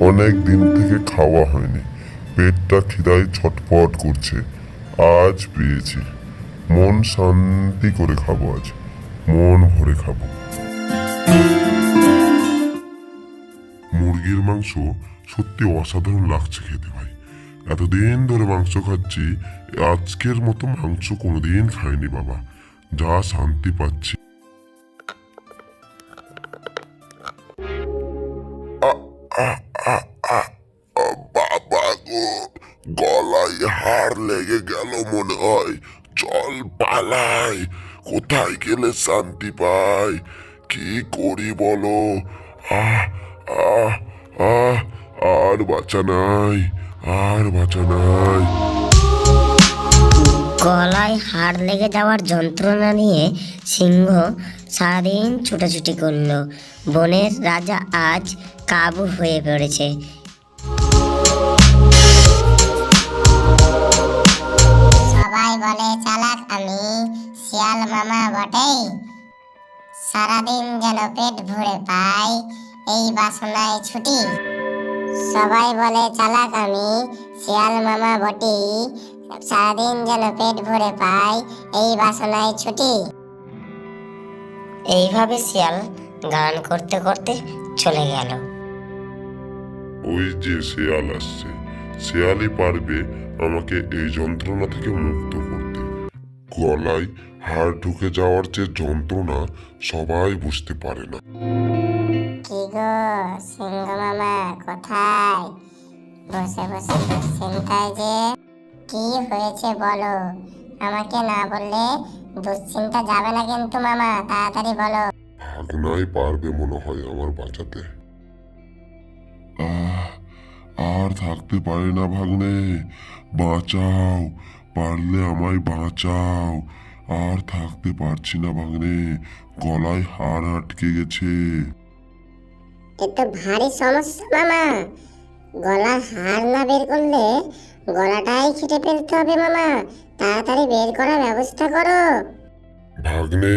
অনেক দিন থেকে খাওয়া হয়নি। পেটটা খিদায় ছটফট করছে। আজ পেয়েছি। মন শান্তি করে খাব আজ। মন ভরে খাব। মুরগির মাংস সত্যি অসাধারণ লাগছে খেতে ভাই। এতদিন ধরে মাংস খাচ্ছি, আজকের মতো মাংস কোনোদিন খাইনি বাবা। যা শান্তি পাচ্ছি। বাবা হাড় লেগে গেল মনে হয়। চল পালাই, কোথায় গেলে শান্তি পাই? কি করি বলো? আহ আহ আহ, আর বাঁচা নাই, আর বাঁচা নাই। গলায় হাড় লেগে যাওয়ার যন্ত্রণা নিয়ে সিংহ সারাদিন ছুটাছুটি করল। বনের রাজা আজ কাবু হয়ে পড়েছে। সবাই বলে চালাক আমি, শিয়াল মামা বটেই। সারাদিন যেন পেট ভরে পাই, এই বাসনায় ছুটি। সবাই বলে চালাক আমি, শিয়াল মামা বটি সারাদিন যেন পেট ভরে পাই, এই বাসনায় ছুটি। এইভাবে শিয়াল গান করতে করতে চলে গেল। ওই যে শেয়াল আসছে। শেয়ালই পারবে আমাকে এই যন্ত্রণা থেকে মুক্ত করতে। গলায় হাড় ঢুকে যাওয়ার যে যন্ত্রণা সবাই বুঝতে পারে না। কি গো সিংহ মামা কোথায়? বসে বসে দুশ্চিন্তায় যে কি হয়েছে বলো। আমাকে না বললে দুশ্চিন্তা যাবে না কিন্তু মামা তাড়াতাড়ি বলো। ভাগনাই পারবে মনে হয় আমার বাঁচাতে। আর থাকতে পারে না ভাগ্নে। বাঁচাও পারলে আমায় বাঁচাও। আর থাকতে পারছি না ভাগ্নে গলায় হাড় আটকে গেছে। এ তো ভারী সমস্যা মামা। গলা হার না বের করলে গলাটাই কেটে ফেলতে হবে মামা। তাড়াতাড়ি বের করার ব্যবস্থা করো। ভাগ্নে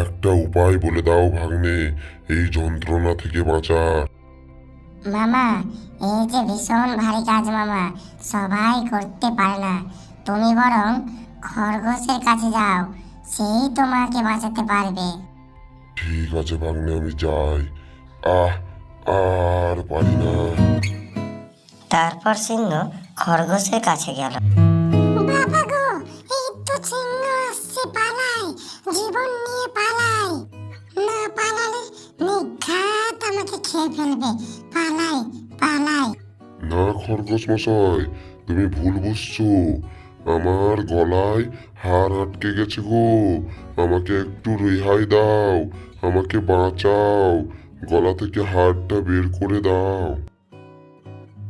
একটা উপায় বলে দাও ভাগ্নে এই যন্ত্রণা থেকে বাঁচা মামা এই যে ভীষণ ভারী কাজ মামা সবাই করতে পারে না। তুমি বরং খরগোশের কাছে যাও সেই তোমাকে বাঁচাতে পারবে। ঠিক আছে ভাগ্নে আমি যাই। আহ আর পারি না। তারপর সিংহ খরগোশের কাছে গেল। খেয়ে পালাই পালাই না খরগোশ মশাই তুমি ভুল বুঝছ। আমার গলায় হাড় আটকে গেছে গো। আমাকে একটু রেহাই দাও আমাকে বাঁচাও। গলা থেকে হাড়টা বের করে দাও।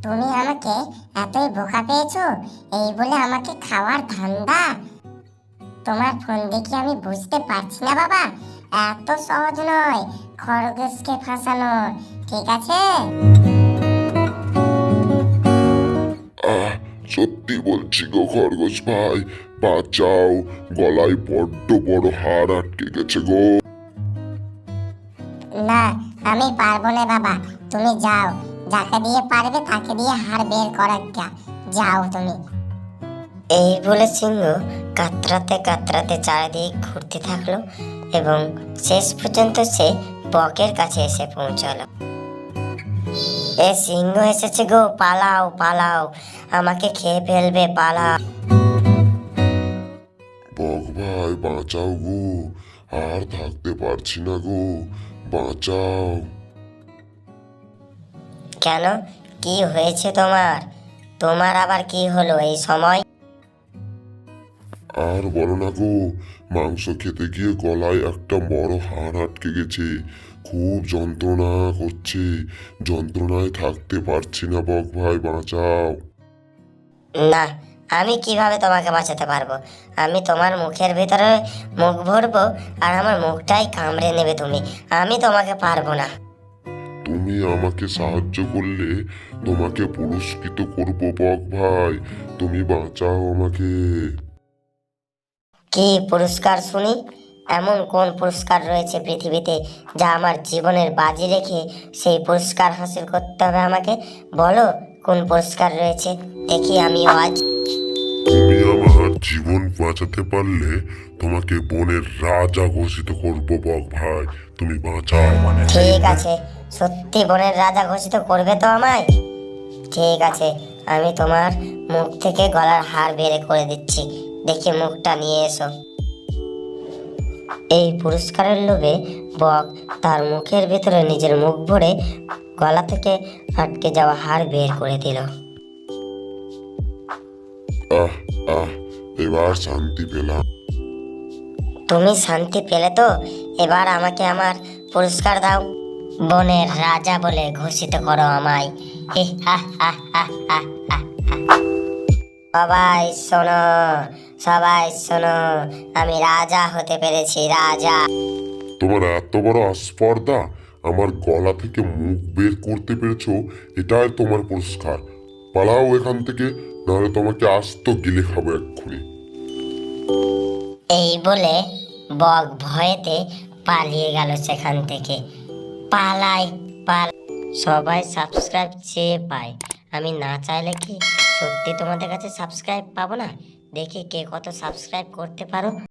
তুমি আমাকে এতই বোকা পেয়েছ? এই বলে আমাকে খাওয়ার ধান্দা? তোমার ফোন দেখে আমি বুঝতে পারছি না বাবা? এত সহজ নয়। খরগোশকে ফাঁসানো। ঠিক আছে? আহ সত্যি বলছি গো খরগোশ ভাই। বাঁচাও। গলায় বড্ড বড় হাড় আটকে গেছে গো। না আমি পারব না বাবা। তুমি যাও। যাকে দিয়ে পারবে তাকে দিয়ে হাড় বের করার যাও তুমি। এই বলে সিংহ কাতরাতে কাতরাতে চারিদিক ঘুরতে থাকল এবং শেষ পর্যন্ত সে বকের কাছে এসে পৌঁছালো। এ সিংহ এসেছে গো পালাও পালাও আমাকে খেয়ে ফেলবে পালাও। বক ভাই বাঁচাও গো আর থাকতে পারছি না গো বাঁচাও। কেন? কি হয়েছে তোমার? তোমার আবার কি হলো এই সময়? আর বলো না গো মাংস খেতে গিয়ে গলায় একটা বড় হাড় আটকে গেছে। খুব যন্ত্রণা করছে। যন্ত্রণায় থাকতে পারছি না বক ভাই বাঁচাও। না আমি কীভাবে তোমাকে বাঁচাতে পারব? আমি তোমার মুখের ভিতরে মুখ ভরবো আর আমার মুখটাই কামড়ে নেবে তুমি। আমি তোমাকে পারব না। তুমি আমাকে সাহায্য করলে তোমাকে পুরস্কৃত করব বক ভাই। তুমি বাঁচাও আমাকে। কি পুরস্কার শুনি? এমন কোন পুরস্কার রয়েছে পৃথিবীতে যা আমার জীবনের বাজি রেখে সেই পুরস্কার হাসিল করতে হবে আমাকে? বলো কোন পুরস্কার রয়েছে? দেখি আমি আজ। তুমি আমার জীবন বাঁচাতে পারলে তোমাকে বনের রাজা ঘোষিত করব বক ভাই। তুমি বাঁচাও। মানে ঠিক আছে। সত্যি বনের রাজা ঘোষিত করবে তো আমায়? ঠিক আছে আমি তোমার মুখ থেকে গলার হার বের করে দিচ্ছি। দেখি মুখটা নিয়ে এসো। এই পুরস্কারের লোভে বক তার মুখের ভিতরে নিজের মুখ ভরে গলা থেকে আটকে যাওয়া হার বের করে দিল। আহ আহ এবার শান্তি পেলাম। তুমি শান্তি পেলে তো? এবার আমাকে আমার পুরস্কার দাও। বনের রাজা বলে ঘোষিত করো আমায়। হি হা হা হা হা হা হা। সবাই শোনো সবাই শোনো আমি রাজা হতে পেরেছি রাজা। তোমার এত বড় আস্পর্ধা আমার গলা থেকে মুখ বের করতে পেরেছ এটাই তোমার পুরস্কার। পালাও এখান থেকে নাহলে তোমাকে আস্ত গিলে খাব এক্ষুনি। এই বলে বক ভয়েতে পালিয়ে গেল সেখান থেকে। পালাই পাল সবাই সাবস্ক্রাইব চেয়ে পায়। আমি না চাইলে কি সত্যি তোমাদের কাছে সাবস্ক্রাইব পাবো না? দেখি কে কত সাবস্ক্রাইব করতে পারো।